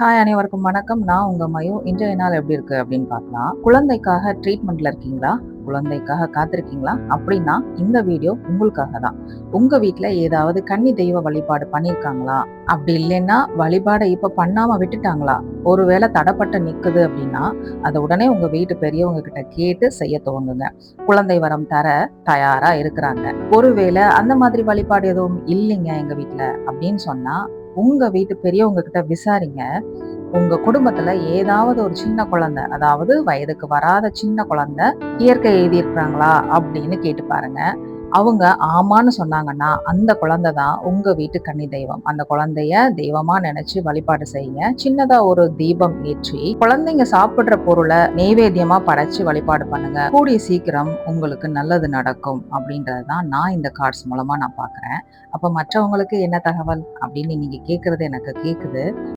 Hi அனைவருக்கும் வணக்கம். நான் உங்க மயோ. இன்றைய நாள் எப்படி இருக்கு அப்படின்னு பார்க்கலாம். குழந்தைக்காக ட்ரீட்மெண்ட்ல இருக்கீங்களா? குழந்தைக்காக காத்திருக்கீங்களா? அப்படின்னா இந்த வீடியோ உங்களுக்காக தான் உங்க வீட்டுல ஏதாவது கன்னி தெய்வ வழிபாடு பண்ணிருக்காங்களா? அப்படி இல்லைன்னா வழிபாடை இப்ப பண்ணாம விட்டுட்டாங்களா? ஒருவேளை தடப்பட்ட நிக்குது அப்படின்னா அதை உடனே உங்க வீட்டு பெரியவங்க கிட்ட கேட்டு செய்ய துவங்குங்க. குழந்தை வரம் தர தயாரா இருக்கிறாங்க. ஒருவேளை அந்த மாதிரி வழிபாடு எதுவும் இல்லைங்க எங்க வீட்டுல அப்படின்னு சொன்னா உங்க வீட்டு பெரியவங்க கிட்ட விசாரிங்க. உங்க குடும்பத்துல ஏதாவது ஒரு சின்ன குழந்தை அதாவது வயதுக்கு வராத சின்ன குழந்தை இயற்கை எழுதியிருக்கிறாங்களா அப்படின்னு கேட்டு பாருங்க. அவங்க ஆமான்னு சொன்னாங்கன்னா அந்த குழந்தை தான் உங்க வீட்டு கன்னி தெய்வம். அந்த குழந்தைய தெய்வமா நினைச்சு வழிபாடு செய்யுங்க. சின்னதா ஒரு தீபம் ஏற்றி குழந்தைங்க சாப்பிடுற பொருளை நெய்வேத்தியமா படைச்சு வழிபாடு பண்ணுங்க. கூடிய சீக்கிரம் உங்களுக்கு நல்லது நடக்கும் அப்படின்றது தான் நான் இந்த கார்ட்ஸ் மூலமா நான் பாக்குறேன் அப்ப மற்றவங்களுக்கு என்ன தகவல் அப்படின்னு நீங்க கேக்குறது எனக்கு கேக்குது.